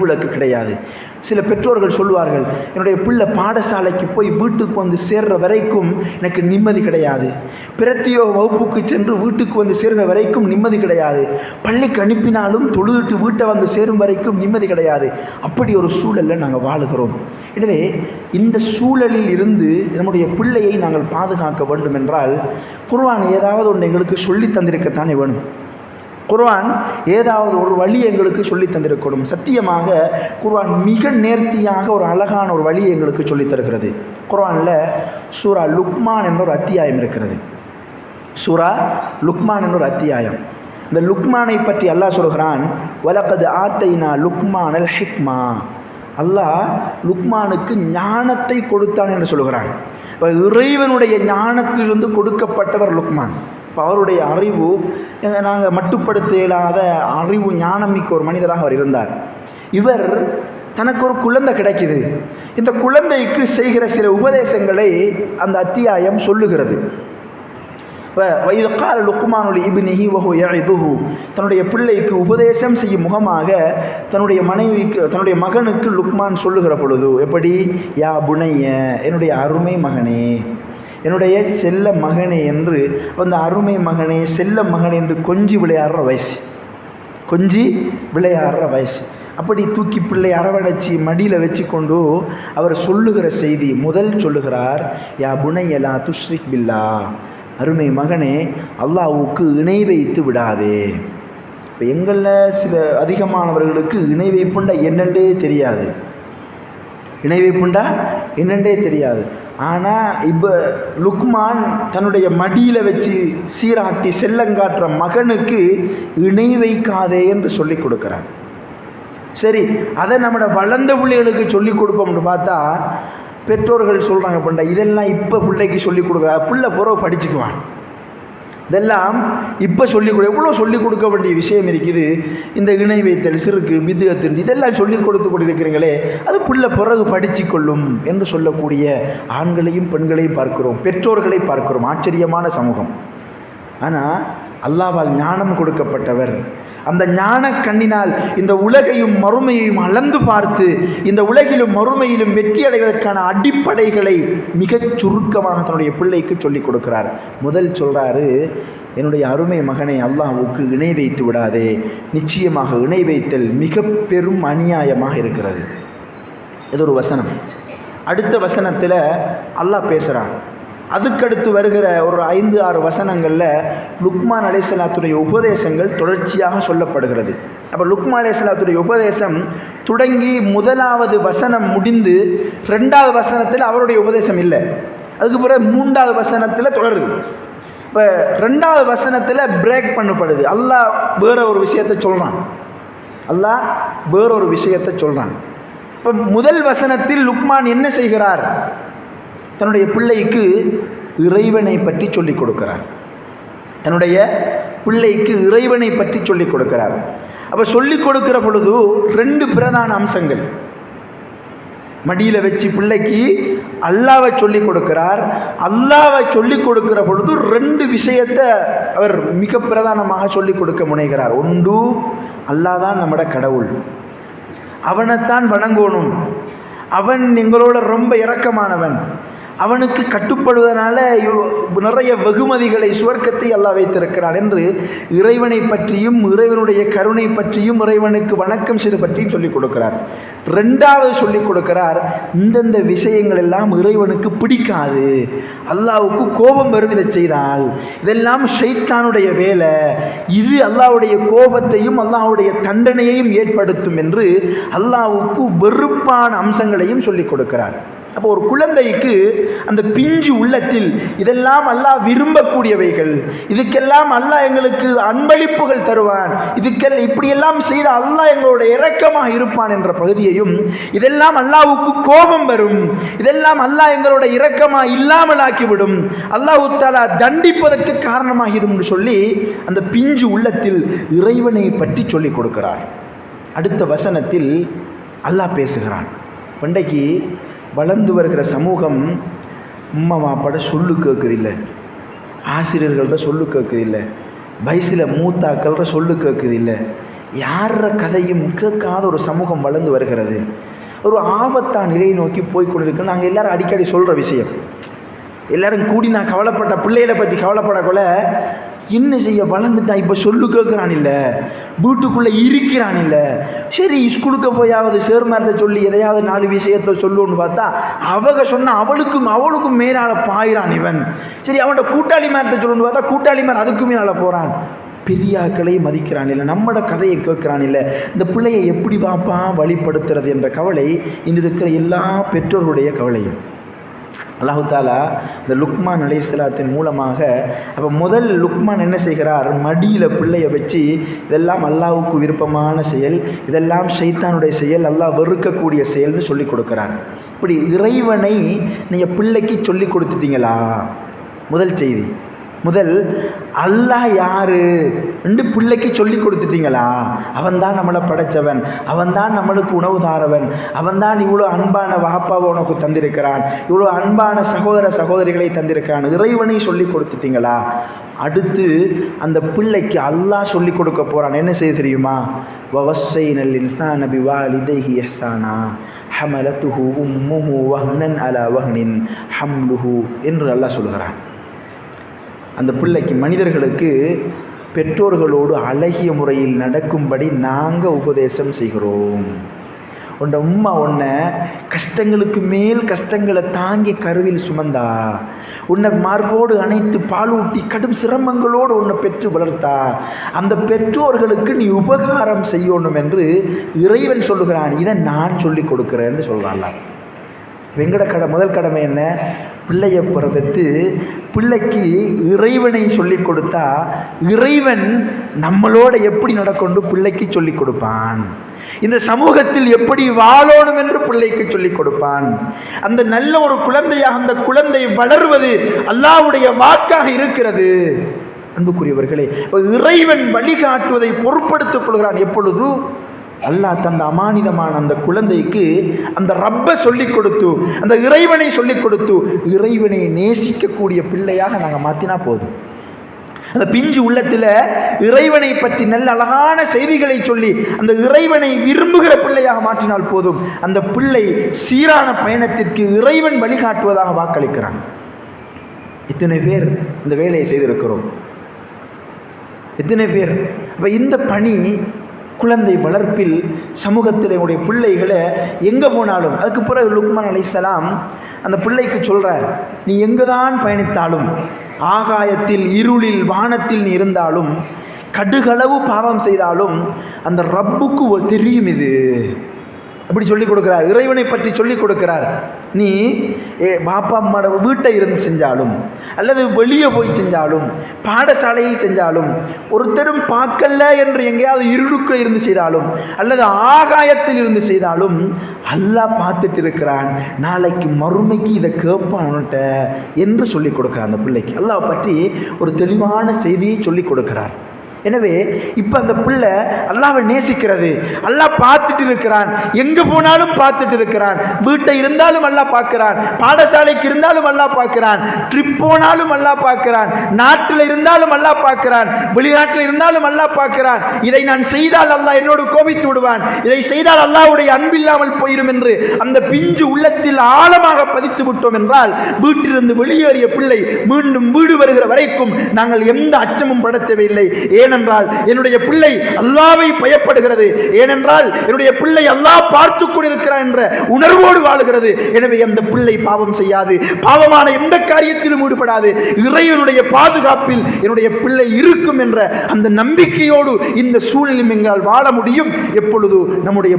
விளக்கு கிடையாது. சில பெற்றோர்கள் சொல்வார்கள் என்னுடைய பிள்ளை பாடசாலைக்கு போய் வீட்டுக்கு வந்து சேர்ற வரைக்கும் எனக்கு நிம்மதி கிடையாது. பிரத்தியோ வகுப்புக்கு சென்று வீட்டுக்கு வந்து சேர்கிற வரைக்கும் நிம்மதி கிடையாது. பள்ளிக்கு அனுப்பினாலும் தொழுதுட்டு வீட்டை வந்து சேரும் வரைக்கும் நிம்மதி கிடையாது. அப்படி ஒரு சூழலில் நாங்கள் வாழுகிறோம். எனவே இந்த சூழலில் இருந்து நம்முடைய பிள்ளையை நாங்கள் பாதுகாக்க வேண்டும் என்றால் குர்வான் ஏதாவது ஒன்று எங்களுக்கு சொல்லி தந்திருக்கத்தானே வேணும். குர்வான் ஏதாவது ஒரு வழி எங்களுக்கு சொல்லி தந்திருக்கணும். சத்தியமாக குர்வான் மிக நேர்த்தியாக ஒரு அழகான ஒரு வழி எங்களுக்கு சொல்லித் தருகிறது. குர்வானில் சூரா லுக்மான் என்ற ஒரு அத்தியாயம் இருக்கிறது. சூரா லுக்மான் என்ற ஒரு அத்தியாயம். இந்த லுக்மானை பற்றி அல்லாஹ் சொல்கிறான் வலக்கது ஆத்தைனா லுக்மான் அல் ஹிக்மா. அல்லாஹ் லுக்மானுக்கு ஞானத்தை கொடுத்தான் என்று சொல்கிறான். இப்போ இறைவனுடைய ஞானத்திலிருந்து கொடுக்கப்பட்டவர் லுக்மான். இப்போ அவருடைய அறிவு நாங்கள் மட்டுப்படுத்த இயலாத அறிவு ஞானமிக்க ஒரு மனிதராக அவர் இருந்தார். இவர் தனக்கு ஒரு குழந்தை கிடைக்குது. இந்த குழந்தைக்கு செய்கிற சில உபதேசங்களை அந்த அத்தியாயம் சொல்லுகிறது. வயது கால லுக்குமானுல் இபினிஹி வஹு யஇதுஹு. தன்னுடைய பிள்ளைக்கு உபதேசம் செய்யும் முகமாக தன்னுடைய மனைவிக்கு தன்னுடைய மகனுக்கு லுக்மான் சொல்லுகிற பொழுது எப்படி? யா புனைய என்னுடைய அருமை மகனே. என்னுடைய செல்ல மகனே என்று அந்த அருமை மகனே செல்ல மகனே என்று கொஞ்சி விளையாடுற வயசு. கொஞ்சி விளையாடுற வயசு. அப்படி தூக்கி பிள்ளை அரவணைச்சி மடியில் வச்சு கொண்டு அவர் சொல்லுகிற செய்தி முதல் சொல்லுகிறார் யா புனையலா துஷ்ரிக் பில்லா. அருமை மகனே அல்லாவுக்கு இணை வைத்து விடாதே. இப்போ எங்களில் சில அதிகமானவர்களுக்கு இணை வைப்புண்டா என்னென்றே தெரியாது. இணை வைப்புண்டா என்னென்றே தெரியாது. ஆனால் இப்போ லுக்மான் தன்னுடைய மடியில் வச்சு சீராட்டி செல்லங்காட்டுற மகனுக்கு இணை வைக்காதே என்று சொல்லி கொடுக்குறார். சரி அதை நம்மளோட வளர்ந்த பிள்ளைகளுக்கு சொல்லி கொடுப்போம்னு பார்த்தா பெற்றோர்கள் சொல்கிறாங்க பண்ண இதெல்லாம் இப்போ பிள்ளைக்கு சொல்லி கொடுக்க பிள்ளை புறவை படிச்சுக்குவான். இதெல்லாம் இப்போ சொல்லிக் கொடு எவ்வளோ சொல்லிக் கொடுக்க வேண்டிய விஷயம் இருக்குது? இந்த இணை வைத்தல் சிறுக்கு மிதுகத்தின் இதெல்லாம் சொல்லிக் கொடுத்து கொண்டிருக்கிறீங்களே அது பிள்ளை பிறகு படித்து கொள்ளும் என்று சொல்லக்கூடிய ஆண்களையும் பெண்களையும் பார்க்கிறோம் பெற்றோர்களை பார்க்கிறோம் ஆச்சரியமான சமூகம். ஆனால் அல்லாவால் ஞானம் கொடுக்கப்பட்டவர் அந்த ஞான கண்ணினால் இந்த உலகையும் மறுமையையும் அளந்து பார்த்து இந்த உலகிலும் மறுமையிலும் வெற்றி அடைவதற்கான அடிப்படைகளை மிகச் சுருக்கமாக தன்னுடைய பிள்ளைக்கு சொல்லிக் கொடுக்கிறார். முதல் சொல்கிறாரு என்னுடைய அருமை மகனை அல்லாஹ்வுக்கு இணை வைத்து விடாதே. நிச்சயமாக இணை வைத்தல் மிக பெரும் அநியாயமாக இருக்கிறது. இது ஒரு வசனம். அடுத்த வசனத்தில் அல்லாஹ் பேசுகிறான் அதுக்கடுத்து வருகிற ஒரு ஐந்து ஆறு வசனங்களில் லுக்மான் அலைசலாத்துடைய உபதேசங்கள் தொடர்ச்சியாக சொல்லப்படுகிறது. அப்போ லுக்மான் அலைசலாத்துடைய உபதேசம் தொடங்கி முதலாவது வசனம் முடிந்து ரெண்டாவது வசனத்தில் அவருடைய உபதேசம் இல்லை. அதுக்கு பிறகு மூன்றாவது வசனத்தில் தொடருது. இப்போ ரெண்டாவது வசனத்தில் பிரேக் பண்ணப்படுது. அல்லாஹ் வேற ஒரு விஷயத்தை சொல்கிறான் அல்லாஹ் வேற ஒரு விஷயத்தை சொல்கிறான் இப்போ முதல் வசனத்தில் லுக்மான் என்ன செய்கிறார்? தன்னுடைய பிள்ளைக்கு இறைவனை பற்றி சொல்லிக் கொடுக்கிறார். தன்னுடைய பிள்ளைக்கு இறைவனை பற்றி சொல்லிக் கொடுக்கிறார். அப்போ சொல்லிக் கொடுக்கிற பொழுது ரெண்டு பிரதான அம்சங்கள். மடியில் வச்சு பிள்ளைக்கு அல்லாவை சொல்லி கொடுக்கிறார். அல்லாவை சொல்லி கொடுக்கிற பொழுது ரெண்டு விஷயத்தை அவர் மிக பிரதானமாக சொல்லி கொடுக்க முனைகிறார். ஒன்று அல்லாஹ் தான் நம்மட கடவுள். அவனைத்தான் வணங்கணும். அவன் எங்களோட ரொம்ப இரக்கமானவன். அவனுக்கு கட்டுப்படுவதனால நிறைய வெகுமதிகளை சுவர்க்கத்தை அல்லாஹ் வைத்திருக்கிறான் என்று இறைவனை பற்றியும் இறைவனுடைய கருணை பற்றியும் இறைவனுக்கு வணக்கம் செய்து பற்றியும் சொல்லிக் கொடுக்கிறார். ரெண்டாவது சொல்லிக் கொடுக்கிறார் இந்தந்த விஷயங்கள் எல்லாம் இறைவனுக்கு பிடிக்காது. அல்லாவுக்கு கோபம் வரும் இதை செய்தால். இதெல்லாம் ஷைத்தானுடைய வேலை. இது அல்லாவுடைய கோபத்தையும் அல்லாவுடைய தண்டனையையும் ஏற்படுத்தும் என்று அல்லாவுக்கு வெறுப்பான அம்சங்களையும் சொல்லிக் கொடுக்கிறார். அப்போ ஒரு குழந்தைக்கு அந்த பிஞ்சு உள்ளத்தில் இதெல்லாம் அல்லாஹ் விரும்பக்கூடியவைகள். இதுக்கெல்லாம் அல்லாஹ் எங்களுக்கு அன்பளிப்புகள் தருவான். இதுக்கெல்லாம் இப்படியெல்லாம் செய்த அல்லாஹ் எங்களோட இரக்கமாக இருப்பான் என்ற பகுதியையும் இதெல்லாம் அல்லாவுக்கு கோபம் வரும். இதெல்லாம் அல்லாஹ் எங்களோட இரக்கமாக இல்லாமல் ஆக்கிவிடும் அல்லாஹு தாலா தண்டிப்பதற்கு காரணமாகிடும் என்று சொல்லி அந்த பிஞ்சு உள்ளத்தில் இறைவனை பற்றி சொல்லிக் கொடுக்கிறார். அடுத்த வசனத்தில் அல்லாஹ் பேசுகிறான். பண்டைக்கு வளர்ந்து வருகிற சமூகம் உம்மா மாப்பாட சொல்லு கேட்குதில்ல. ஆசிரியர்கள்ட்ட சொல்லு கேட்குதில்ல. வயசில் மூத்தாக்கள்கிட்ட சொல்லு கேட்குதில்ல. யார கதையும் கேட்காத ஒரு சமூகம் வளர்ந்து வருகிறது. ஒரு ஆபத்தான நிலையை நோக்கி போய் கொண்டிருக்கு நாங்கள் எல்லாரும் அடிக்கடி சொல்கிற விஷயம். எல்லோரும் கூடி நான் கவலைப்பட்ட பிள்ளைகளை பற்றி கவலைப்படக்குள்ள என்ன செய்ய வளர்ந்துட்டான் இப்போ சொல்லு கேட்குறான் இல்லை வீட்டுக்குள்ளே இருக்கிறான் இல்லை சரி ஸ்கூலுக்கு போயாவது சேர்மார்கிட்ட சொல்லி எதையாவது நாலு விஷயத்தை சொல்லுன்னு பார்த்தா அவங்க சொன்ன அவளுக்கும் அவளுக்கும் மேலால் பாயிறான் இவன். சரி அவனோட கூட்டாளி மார்கிட்ட சொல்லுன்னு பார்த்தா கூட்டாளி மார் அதுக்கும் மேலால போகிறான் பெரியாக்களை மதிக்கிறான் இல்லை நம்மட கதையை கேட்குறான் இல்லை இந்த பிள்ளையை எப்படி பாப்பா வழிப்படுத்துறது என்ற கவலை இன்று இருக்கிற எல்லா பெற்றோருடைய கவலையும். அல்லாஹுத்தாலா இந்த லுக்மான் அலைஹிஸ்ஸலாத்தின் மூலமாக அப்போ முதல் லுக்மான் என்ன செய்கிறார்? மடியில் பிள்ளையை வச்சு இதெல்லாம் அல்லாவுக்கு விருப்பமான செயல் இதெல்லாம் ஷைத்தானுடைய செயல் அல்லாஹ் வெறுக்கக்கூடிய செயல்னு சொல்லி கொடுக்குறார். இப்படி இறைவனை நீங்கள் பிள்ளைக்கு சொல்லி கொடுத்துட்டீங்களா? முதல் செய்தி. முதல் அல்லாஹ் யாரு? ரெண்டு பிள்ளைக்கு சொல்லி கொடுத்துட்டீங்களா? அவன்தான் நம்மளை படைச்சவன். அவன்தான் நம்மளுக்கு உணவு தாரவன். அவன்தான் இவ்வளோ அன்பான வாப்பாவை உனக்கு தந்திருக்கிறான். இவ்வளோ அன்பான சகோதர சகோதரிகளை தந்திருக்கிறான். இறைவனை சொல்லி கொடுத்துட்டீங்களா? அடுத்து அந்த பிள்ளைக்கு அல்லாஹ் சொல்லி கொடுக்க போகிறான் என்ன செய்ய தெரியுமா? வவசை நல் இன்சான பிவாலிதைஹி எஹ்சானா ஹமலத்துஹு உம்முஹு வஹ்னன் அலா வஹ்னின் ஹம்லுஹு என்று அல்லாஹ் சொல்கிறான். அந்த பிள்ளைக்கு மனிதர்களுக்கு பெற்றோர்களோடு அழகிய முறையில் நடக்கும்படி நாங்கள் உபதேசம் செய்கிறோம். உன்னை உம்மா உன்னை கஷ்டங்களுக்கு மேல் கஷ்டங்களை தாங்கி கருவில் சுமந்தா. உன்னை மார்போடு அணைத்து பாலூட்டி கடும் சிரமங்களோடு உன்னை பெற்று வளர்த்தா. அந்த பெற்றோர்களுக்கு நீ உபகாரம் செய்யணும் என்று இறைவன் சொல்லுகிறான். இதை நான் சொல்லி கொடுக்குறேன்னு சொல்கிறான்ல வெங்கடக்கடை முதல் கடமை என்ன? பிள்ளையை பிறகு பிள்ளைக்கு இறைவனை சொல்லி கொடுத்தா இறைவன் நம்மளோட எப்படி நடக்கொண்டு பிள்ளைக்கு சொல்லி கொடுப்பான். இந்த சமூகத்தில் எப்படி வாழணும் என்று பிள்ளைக்கு சொல்லி கொடுப்பான். அந்த நல்ல ஒரு குழந்தையாக அந்த குழந்தை வளர்வது அல்லாவுடைய வாக்காக இருக்கிறது. அன்புக்குரியவர்களே இறைவன் வழிகாட்டுவதை பொருட்படுத்திக் கொள்கிறான் எப்பொழுதும் அல்லாஹ் தந்த அமானிதமான அந்த குழந்தைக்கு அந்த ரப்பை சொல்லி கொடுத்து அந்த இறைவனை சொல்லி கொடுத்து இறைவனை நேசிக்கக்கூடிய பிள்ளையாக நாங்கள் மாற்றினா போதும். அந்த பிஞ்சு உள்ளத்தில் இறைவனை பற்றி நல்ல அழகான செய்திகளை சொல்லி அந்த இறைவனை விரும்புகிற பிள்ளையாக மாற்றினால் போதும். அந்த பிள்ளை சீரான பயணத்திற்கு இறைவன் வழிகாட்டுவதாக வாக்களிக்கிறான். இத்தனை பேர் இந்த வேலையை செய்திருக்கிறோம். இத்தனை பேர். அப்போ இந்த பணி குழந்தை வளர்ப்பில் சமூகத்தில் என்னுடைய பிள்ளைகளை எங்கே போனாலும் அதுக்கு பிறகு லுக்மான் அலிசலாம் அந்த பிள்ளைக்கு சொல்கிறார் நீ எங்கு தான் பயணித்தாலும் ஆகாயத்தில் இருளில் வானத்தில் நீ இருந்தாலும் கடுகளவு பாவம் செய்தாலும் அந்த ரப்புக்கு ஒரு தெரியும் இது. அப்படி சொல்லி கொடுக்குறார். இறைவனை பற்றி சொல்லி கொடுக்கிறார். நீ ஏ பாப்பா அம்மாவோட வீட்டை இருந்து செஞ்சாலும் அல்லது வெளியே போய் செஞ்சாலும் பாடசாலையில் செஞ்சாலும் ஒருத்தரும் பார்க்கல என்று எங்கேயாவது இருளுக்குள் இருந்து செய்தாலும் அல்லது ஆகாயத்தில் இருந்து செய்தாலும் அல்லாஹ் பார்த்துட்டு இருக்கிறான். நாளைக்கு மறுமைக்கு இதை கேட்பான்ட்ட என்று சொல்லிக் கொடுக்குறான் அந்த பிள்ளைக்கு. அல்லாஹ் பற்றி ஒரு தெளிவான செய்தியை சொல்லிக் கொடுக்கிறார். எனவே இப்போ அந்த பிள்ளை அல்லாவை நேசிக்கிறது. அல்லாஹ் பார்த்துட்டு இருக்கிறான். எங்கே போனாலும் பார்த்துட்டு இருக்கிறான். வீட்டை இருந்தாலும் அல்லா பார்க்கிறான். பாடசாலைக்கு இருந்தாலும் அல்லா பார்க்கிறான். ட்ரிப் போனாலும் அல்லா பார்க்கிறான். நாட்டில் இருந்தாலும் அல்லா பார்க்கிறான். வெளிநாட்டில் இருந்தாலும் அல்லா பார்க்கிறான். இதை நான் செய்தால் அல்லா என்னோடு கோபித்து விடுவான். இதை செய்தால் அல்லாவுடைய அன்பில்லாமல் போயிடும் என்று அந்த பிஞ்சு உள்ளத்தில் ஆழமாக பதித்து விட்டோம் என்றால் வீட்டிலிருந்து வெளியேறிய பிள்ளை மீண்டும் வீடு வருகிற வரைக்கும் நாங்கள் எந்த அச்சமும் பட தேவையில்லை ஏனென்றால் என்னுடைய பிள்ளை அல்லாவை பயப்படுகிறது. ஏனென்றால் என்னுடைய பிள்ளை அல்லா பார்த்து கொண்டிருக்கிறான் என்ற உணர்வோடு வாழுகிறது. எனவே அந்த பிள்ளை பாவம் செய்யாது. பாவமான எந்த காரியத்திலும் ஈடுபடாது. இறைவனுடைய பாதுகாப்பில் என்னுடைய பிள்ளை இருக்கும் என்ற அந்த நம்பிக்கையோடு இந்த சூழலில் எங்களால் வாழ முடியும். எப்பொழுது நம்முடைய